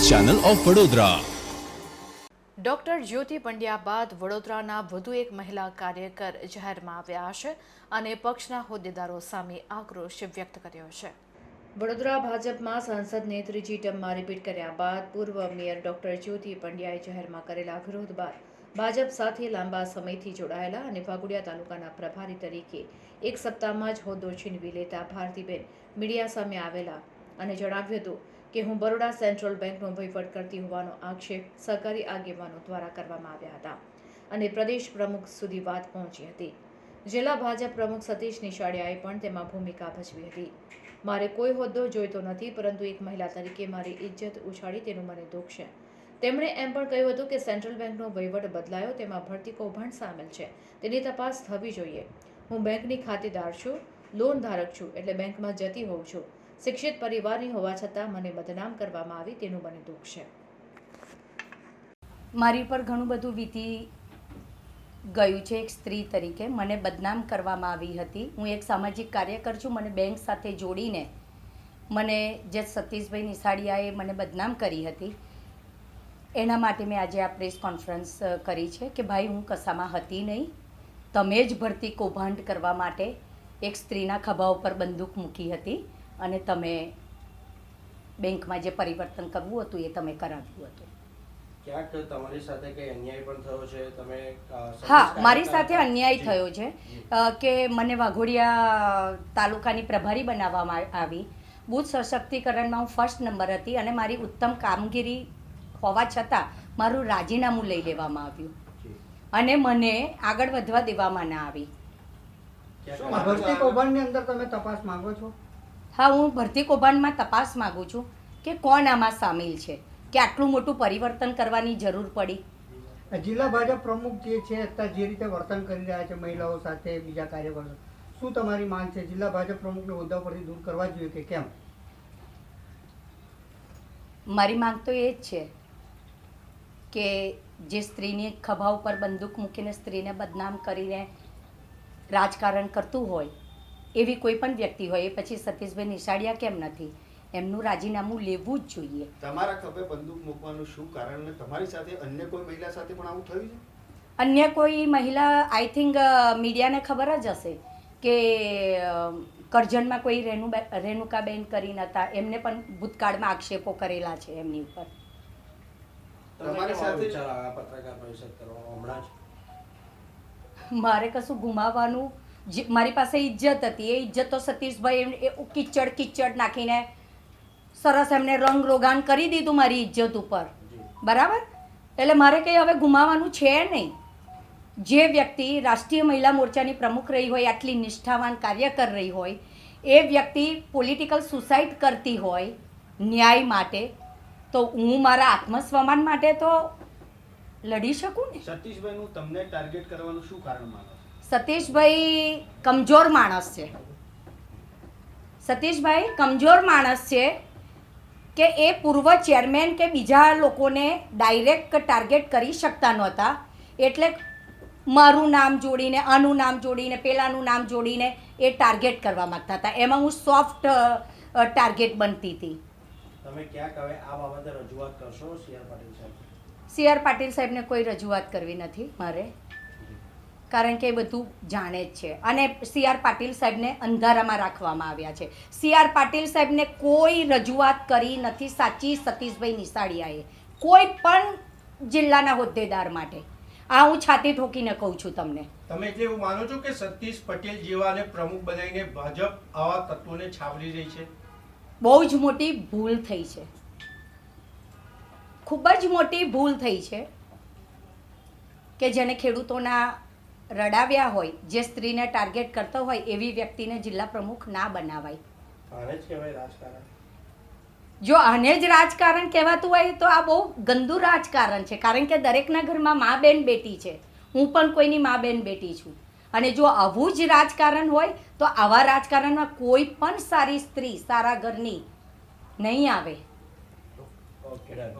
Channel of Vadodara doctor Jyoti Pandya બાદ વડોદરાના વધુ એક મહિલા કાર્યકર જાહેરમાં આવ્યા છે અને પક્ષના હોદ્દેદારો સામે આક્રોશ વ્યક્ત કર્યો છે. વડોદરા ભાજપમાં સાંસદને ત્રીજી ટર્મમાં રિપીટ કર્યા બાદ પૂર્વ મેયર ડોક્ટર જ્યોતિ પંડ્યાએ જાહેરમાં કરેલા વિરોધ બાદ ભાજપ સાથે લાંબા સમયથી જોડાયેલા અને વાઘોડિયા તાલુકાના પ્રભારી તરીકે એક સપ્તાહમાં જ હોદ્દો છીનવી લેતા ભારતીબેન મીડિયા સામે આવેલા અને જણાવ્યું હતું કે હું બરોડા સેન્ટ્રલ બેંકનો વહીવટ કરતી હોવાનો આક્ષેપ સહકારી આગેવાનો દ્વારા કરવામાં આવ્યા હતા અને પ્રદેશ પ્રમુખ સુધી વાત પહોંચી હતી. જિલ્લા ભાજપ પ્રમુખ સતીશ નિશાળિયાએ પણ તેમાં ભૂમિકા ભજવી હતી. મારે કોઈ હોદ્દો જોઈતો નથી, પરંતુ એક મહિલા તરીકે મારી ઇજ્જત ઉછાળી તેનું મને દુઃખ છે. તેમણે એમ પણ કહ્યું હતું કે સેન્ટ્રલ બેંકનો વહીવટ બદલાયો, તેમાં ભરતી કૌભાંડ સામેલ છે. તેની તપાસ થવી જોઈએ. હું બેંકની ખાતેદાર છું, લોન ધારક છું, એટલે બેંકમાં જતી હોઉં છું. શિક્ષિત પરિવારની હોવા છતાં મને બદનામ કરવામાં આવી તેનું મને દુઃખ છે. મારી પર ઘણું બધું વીતી ગયું છે એક સ્ત્રી તરીકે. મને બદનામ કરવામાં આવી હતી. હું એક સામાજિક કાર્યકર છું. મને બેંક સાથે જોડીને મને જે સતીશભાઈ નિસાડિયાએ મને બદનામ કરી હતી, એના માટે મેં આજે આ પ્રેસ કોન્ફરન્સ કરી છે કે ભાઈ હું કશામાં હતી નહીં. તમે જ ભરતી કૌભાંડ કરવા માટે એક સ્ત્રીના ખભા ઉપર બંદૂક મૂકી હતી. અને તમે બેંકમાં જે પરિવર્તન કરવું હતું એ તમે કરાવ્યું હતું. ક્યાંક તમારી સાથે કે અન્યાય પણ થયો છે? તમે હા મારી સાથે અન્યાય થયો છે કે મને વાઘોડિયા તાલુકાની પ્રભારી બનાવવામાં આવી. બુથ સશક્તિકરણમાં હું ફર્સ્ટ નંબર હતી અને મારી ઉત્તમ કામગીરી હોવા છતાં મારું રાજીનામું લઈ લેવામાં આવ્યું. અને મને આગળ વધવા દેવામાં ના આવી. ભરતી કૌભાંડની અંદર તમે તપાસ માંગો છો? હા હું ભરતી કૌભાંડમાં તપાસ માગું છું કે કોણ આમાં સામેલ છે? કે આટલું મોટું પરિવર્તન કરવાની જરૂર પડી? જિલ્લા ભાજપ પ્રમુખ જે છે અત્યારે જે રીતે વર્તન કરી રહ્યા છે મહિલાઓ સાથે બીજા કાર્યકરો શું તમારી માંગ છે? જિલ્લા ભાજપ પ્રમુખને હોદ્દા પરથી દૂર કરવા જોઈએ કે કેમ? મારી માંગ તો એ જ છે કે જે સ્ત્રીની ખભા ઉપર બંદૂક મૂકીને સ્ત્રીને બદનામ કરીને રાજકારણ કરતું હોય એવી કોઈ પણ વ્યક્તિ હોય એ પછી સતીશભાઈ નિશાળિયા કેમ નથી? એમનું રાજીનામું લેવું જ જોઈએ. તમારા ખભે બંદૂક મૂકવાનું શું કારણ ને તમારી સાથે અન્ય કોઈ મહિલા સાથે પણ આવું થયું છે? અન્ય કોઈ મહિલા આઈ થિંક મીડિયાને ખબર જ હશે કે કરજણમાં કોઈ રેણુ રેણુકાબેન કરીને હતા. એમને પણ ભૂતકાળમાં આક્ષેપો કરેલા છે એમની ઉપર. તમારી સાથે- વિચાર આવ્યો આ પત્રકાર પરિષદ કરવાનો હમણાં જ? મારે કશું ગુમાવવાનું મારી પાસે ઇજ્જત હતી. એ ઇજ્જત તો સતીશભાઈ એ કિચડ કિચડ નાખીને સરસ એમને રંગ રોગાન કરી દીધું મારી ઇજ્જત ઉપર. બરાબર? એટલે મારે કંઈ હવે ગુમાવવાનું છે નહીં. જે વ્યક્તિ રાષ્ટ્રીય મહિલા મોરચાની પ્રમુખ રહી હોય આટલી નિષ્ઠાવાન કાર્યકર રહી હોય એ વ્યક્તિ પોલિટિકલ સુસાઇડ કરતી હોય ન્યાય માટે તો હું મારા આત્મસ્વમાન માટે તો લડી શકું ને? સતીશભાઈનું તમને ટાર્ગેટ કરવાનું શું કારણ માનો? સતીશભાઈ કમજોર માણસ છે. સતીશભાઈ કમજોર માણસ છે કે એ પૂર્વ ચેરમેન કે બીજા લોકોને ડાયરેક્ટ ટાર્ગેટ કરી શકતા નહોતા. એટલે મારું નામ જોડીને આનું નામ જોડીને પેલાનું નામ જોડીને એ ટાર્ગેટ કરવા માગતા હતા. એમાં હું સોફ્ટ ટાર્ગેટ બનતી હતી. તમે ક્યાંક હવે આ બાબતે રજૂઆત કરશો સી આર પાટીલ સાહેબ? સી આર પાટીલ સાહેબને કોઈ રજૂઆત કરવી નથી મારે. કારણ કે એ બધું જાણે જ છે. અને સી આર પાટીલ સાહેબને અંધારામાં રાખવામાં આવ્યા છે. સી આર પાટીલ સાહેબને કોઈ રજૂઆત કરી નથી સાચી સતીશભાઈ નિશાળિયાએ. કોઈ પણ જિલ્લાના હોદ્દેદાર માટે. આ હું છાતી ઠોકીને કહું છું તમને. તમે જે એવું માનો છો કે સતીશ પટેલ જેવાને પ્રમુખ બનાવીને ભાજપ આવા તત્વોને છાવરી રહી છે? બહુ જ મોટી ભૂલ થઈ છે. ખૂબ જ મોટી ભૂલ થઈ છે કે જેને ખેડૂતોના રડાવ્યા હોય જે સ્ત્રીને ટાર્ગેટ કરતો હોય એવી વ્યક્તિને જિલ્લા પ્રમુખ ના બનાવાય. જ કહેવાય રાજકારણ. જો આને જ રાજકારણ કહેવાતું હોય તો આ બહુ ગંદુ રાજકારણ છે. કારણ કે દરેકના ઘરમાં મા બેન બેટી છે. હું પણ કોઈની મા બેન બેટી છું. અને જો આવું જ રાજકારણ હોય તો આવા રાજકારણમાં કોઈ પણ સારી સ્ત્રી સારા ઘરની નહીં આવે. Okay done.